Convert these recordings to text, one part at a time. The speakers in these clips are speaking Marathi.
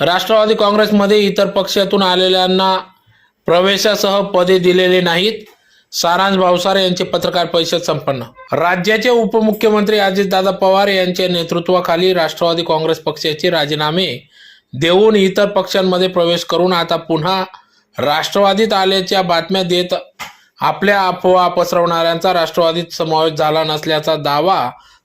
राष्ट्रवादी काँग्रेसमध्ये इतर पक्षातून आलेल्यांना प्रवेशासह पदे दिलेले नाहीत. सारांश भावसार यांचे पत्रकार परिषद संपन्न. राज्याचे उपमुख्यमंत्री अजितदादा पवार यांच्या नेतृत्वाखाली राष्ट्रवादी काँग्रेस पक्षाचे राजीनामे देऊन इतर पक्षांमध्ये प्रवेश करून आता पुन्हा राष्ट्रवादीत आल्याच्या बातम्या देत आपल्या अफवा पसरवणाऱ्यांचा राष्ट्रवादीत समावेश झाला नसल्याचा दावा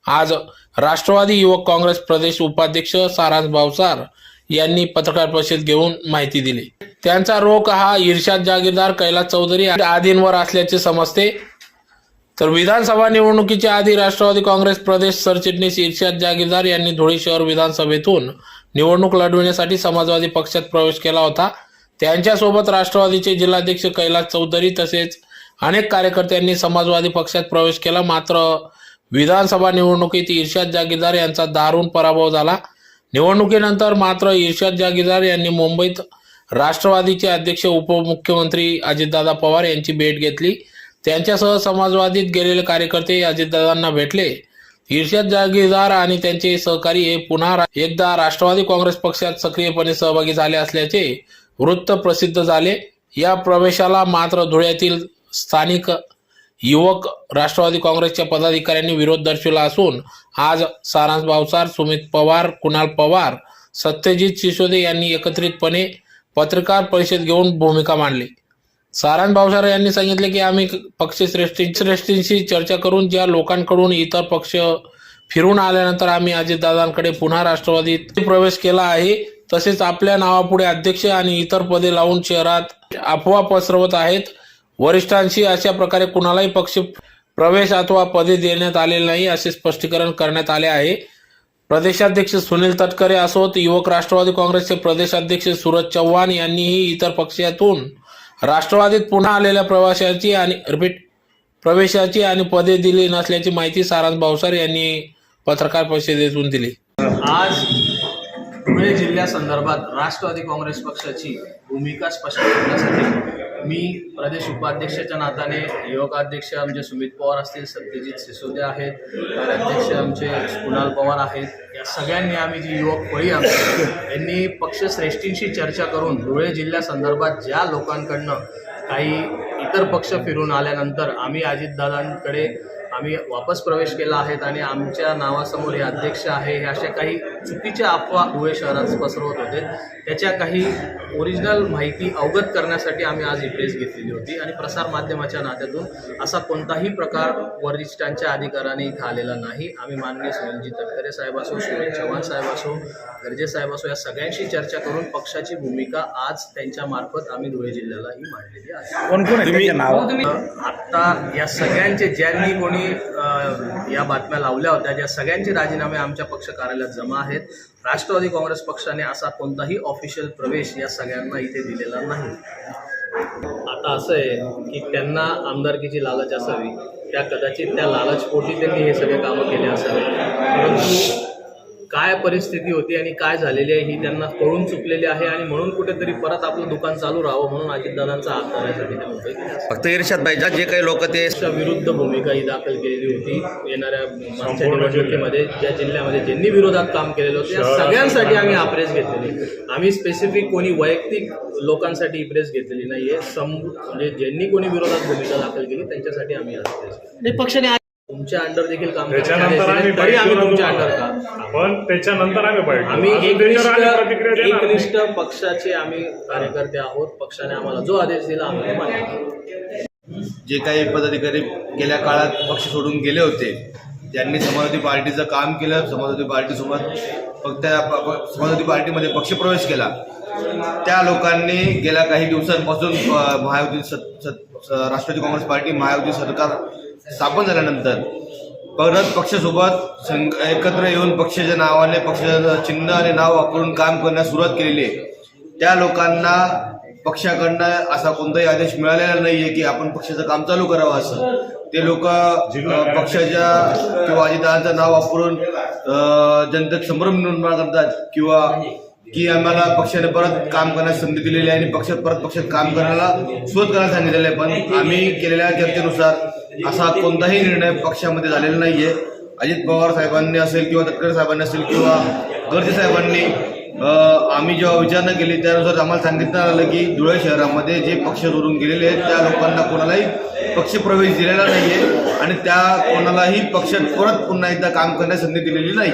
आज राष्ट्रवादी युवक काँग्रेस प्रदेश उपाध्यक्ष सारांश भावसार यांनी पत्रकार परिषद घेऊन माहिती दिली. त्यांचा रोख हा इर्शाद जागीरदार कैलास चौधरी आदींवर असल्याचे समजते. तर विधानसभा निवडणुकीच्या आधी राष्ट्रवादी काँग्रेस प्रदेश सरचिटणीस इर्शाद जागीरदार यांनी धुळे शहर विधानसभेतून निवडणूक लढविण्यासाठी समाजवादी पक्षात प्रवेश केला होता. त्यांच्यासोबत राष्ट्रवादीचे जिल्हाध्यक्ष कैलास चौधरी तसेच अनेक कार्यकर्त्यांनी समाजवादी पक्षात प्रवेश केला. मात्र विधानसभा निवडणुकीत इर्शाद जागीरदार यांचा दारुण पराभव झाला. निवडणुकीनंतर मात्र इर्शाद जागीरदार यांनी मुंबईत राष्ट्रवादीचे अध्यक्ष उपमुख्यमंत्री अजितदादा पवार यांची भेट घेतली. त्यांच्यासह समाजवादीत गेलेले कार्यकर्ते अजितदादांना भेटले. इर्शाद जागीरदार आणि त्यांचे सहकारी हे पुन्हा एकदा राष्ट्रवादी काँग्रेस पक्षात सक्रियपणे सहभागी झाले असल्याचे वृत्त प्रसिद्ध झाले. या प्रवेशाला मात्र धुळ्यातील स्थानिक युवक राष्ट्रवादी काँग्रेसच्या पदाधिकाऱ्यांनी विरोध दर्शविला असून आज सारांश भावसार सुमित पवार कुणाल पवार सत्यजित सिसोदे यांनी एकत्रितपणे पत्रकार परिषद घेऊन भूमिका मांडली. सारांश भावसार यांनी सांगितले की आम्ही पक्षश्रेष्ठी श्रेष्ठींशी चर्चा करून ज्या लोकांकडून इतर पक्ष फिरून आल्यानंतर आम्ही अजितदादांकडे पुन्हा राष्ट्रवादीत प्रवेश केला आहे तसेच आपल्या नावापुढे अध्यक्ष आणि इतर पदे लावून शहरात अफवा पसरवत आहेत. वरिष्ठांशी अशा प्रकारे कुणालाही पक्ष प्रवेश अथवा पदे देण्यात आलेले नाही असे स्पष्टीकरण करण्यात आले आहे. प्रदेशाध्यक्ष सुनील तटकरे असोत युवक राष्ट्रवादी काँग्रेसचे प्रदेशाध्यक्ष सूरज चव्हाण यांनीही इतर पक्षातून राष्ट्रवादीत पुन्हा आलेल्या प्रवाशांची आणि रिपीट प्रवेशाची आणि पदे दिली नसल्याची माहिती सारांश भावसार यांनी पत्रकार परिषदेतून दिली. आज धुळे जिल्ह्यासंदर्भात राष्ट्रवादी काँग्रेस पक्षाची भूमिका स्पष्ट करण्यासाठी मी प्रदेश उपाध्यक्षाच्या नात्याने युवकाध्यक्ष आमचे सुमित पवार असतील सत्यजित सिसोदे आहेत कार्याध्यक्ष आमचे कुणाल पवार आहेत या सगळ्यांनी आम्ही जी युवक पळी आमची यांनी पक्षश्रेष्ठींशी चर्चा करून धुळे जिल्ह्यासंदर्भात ज्या लोकांकडनं काही इतर पक्ष फिरून आल्यानंतर आम्ही अजितदादांकडे आम्ही वापस प्रवेश केला आहेत आणि आमच्या नावासमोर हे अध्यक्ष आहे हे अशा काही चुकीच्या अफवा धुळे शहरात पसरवत होते. त्याच्या काही ओरिजिनल माहिती अवगत करण्यासाठी आम्ही आज ही प्रेस घेतलेली होती आणि प्रसारमाध्यमाच्या नात्यातून असा कोणताही प्रकार वरिष्ठांच्या अधिकाराने इथं आलेला नाही. आम्ही माननीय सुनीलजी तटकरे साहेब असो सुनील चव्हाण साहेब असो गर्जे साहेब असो या सगळ्यांशी चर्चा करून पक्षाची भूमिका आज त्यांच्या मार्फत आम्ही धुळे जिल्ह्याला ही मांडलेली आहे. कोण कोण आहे त्यांचे नाव आता या सगळ्यांचे ज्यांनी कोणी या बातम्या लावल्या होत्या ज्या सगळ्यांचे राजीनामे आमच्या पक्ष कार्यालयात जमा आहेत. राष्ट्रवादी काँग्रेस पक्षाने असा कोणताही ऑफिशियल प्रवेश या सगळ्यांना इथे दिलेला नाही. आता असं आहे की त्यांना आमदारकीची लालच असावी त्या कदाचित त्या लालचपोटी त्यांनी हे सगळे कामं केले असावे. परंतु काय परिस्थिती होती आणि काय झालेली आहे ही त्यांना कळून चुकलेली आहे आणि म्हणून कुठेतरी परत आपलं दुकान चालू राहावं म्हणून अजितदादांचा हात असावे. फक्त इर्षाद भाईजा जे काही लोक ते विरुद्ध भूमिका ही दाखल केलेली होती येणाऱ्या मागच्या निवडणुकीमध्ये ज्या जिल्ह्यामध्ये ज्यांनी विरोधात काम केलेलं होतं या सगळ्यांसाठी आम्ही हा प्रेस घेतलेली आम्ही स्पेसिफिक कोणी वैयक्तिक लोकांसाठी ही प्रेस घेतलेली नाहीये सम म्हणजे ज्यांनी कोणी विरोधात भूमिका दाखल केली त्यांच्यासाठी आम्ही आज प्रेस घेतली. पक्षाने तुमच्या अंडर देखील काम त्याच्यानंतर आम्ही तरी आम्ही तुमच्या अंडर का पण त्याच्यानंतर आम्ही. आम्ही अजून त्याच्यावर आम्ही एकनिष्ठ प्रतिक्रिया देणार नाही. एकनिष्ठ पक्षाचे आम्ही कार्यकर्ते आहोत पक्षाने आम्हाला जो आदेश दिला आम्ही तो मान्य. जे काही पदाधिकारी गेल्या काळात पक्ष सोडून गेले होते त्यांनी समाजवादी पार्टीचं काम केलं समाजवादी पार्टीसोबत फक्त त्या प- प- समाजवादी पार्टीमध्ये पक्षप्रवेश केला त्या लोकांनी गेल्या काही दिवसांपासून अ, महायुती सत- सत- स- राष्ट्रवादी काँग्रेस पार्टी महायुती सरकार स्थापन झाल्यानंतर परत पक्षासोबत संघ एकत्र येऊन पक्षाच्या नावाने पक्षाचं चिन्ह आणि नाव वापरून काम करण्यास सुरुवात केलेली आहे. त्या लोकांना पक्षाकडनं असा कोणताही आदेश मिळालेला नाही आहे की आपण पक्षाचं काम चालू करावं असं. ते लोक पक्षाच्या किंवा अजितदारांचं नाव वापरून जनतेत संभ्रम निर्माण करतात किंवा की आम्हाला पक्षाने परत काम करण्यास संधी दिलेली आहे आणि पक्षात परत पक्षात काम करायला सुरुवात करायला सांगितलेलं आहे. पण आम्ही केलेल्या चर्चेनुसार असा कोणताही निर्णय पक्षामध्ये झालेला नाहीये. अजित पवार साहेबांनी असेल किंवा तटकरे साहेबांनी असेल किंवा गर्जे साहेबांनी आम्ही जेव्हा विचारणा केली त्यानुसार आम्हाला सांगितलं आलं की धुळे शहरामध्ये जे पक्ष सोडून गेलेले आहेत त्या लोकांना कोणालाही पक्षप्रवेश दिलेला नाही आहे आणि त्या कोणालाही पक्षात परत पुन्हा एकदा काम करण्यास संधी दिलेली नाही